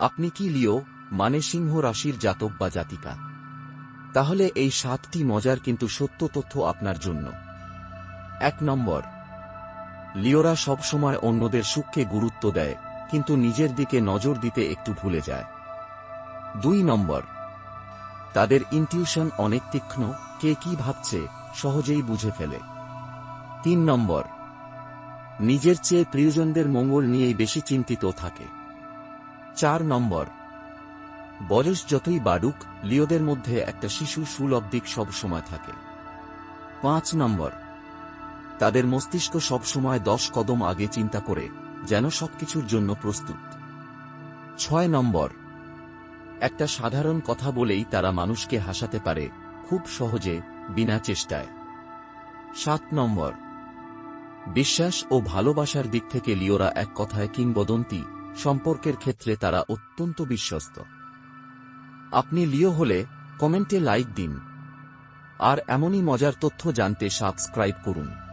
আপনি কি লিও মানে সিংহ রাশির জাতক বা জাতিকা? তাহলে এই সাতটি মজার কিন্তু সত্য তথ্য আপনার জন্য। এক নম্বর, লিওরা সবসময় অন্যদের সুখকে গুরুত্ব দেয়, কিন্তু নিজের দিকে নজর দিতে একটু ভুলে যায়। দুই নম্বর, তাদের ইনটিউশন অনেক তীক্ষ্ণ, কে কি ভাবছে, সহজেই বুঝে ফেলে। তিন নম্বর, নিজের চেয়ে প্রিয়জনদের মঙ্গল নিয়েই বেশি চিন্তিত থাকে। চার নম্বর। বয়স যতই বাড়ুক, লিওদের মধ্যে একটা শিশু সুলভ দিক সবসময় থাকে। পাঁচ নম্বর। তাদের মস্তিষ্ক সবসময় দশ কদম আগে চিন্তা করে, যেন সবকিছুর জন্য প্রস্তুত। ছয় নম্বর। একটা সাধারণ কথা বলেই তারা মানুষকে হাসাতে পারে, খুব সহজে, বিনা চেষ্টায়। সাত নম্বর। বিশ্বাস ও ভালোবাসার দিক থেকে লিওরা এক কথায় কিংবদন্তি সম্পর্কের ক্ষেত্রে তারা অত্যন্ত বিশ্বস্ত। আপনি লিও হলে কমেন্টে লাইক দিন। আর এমনই মজার তথ্য জানতে সাবস্ক্রাইব করুন।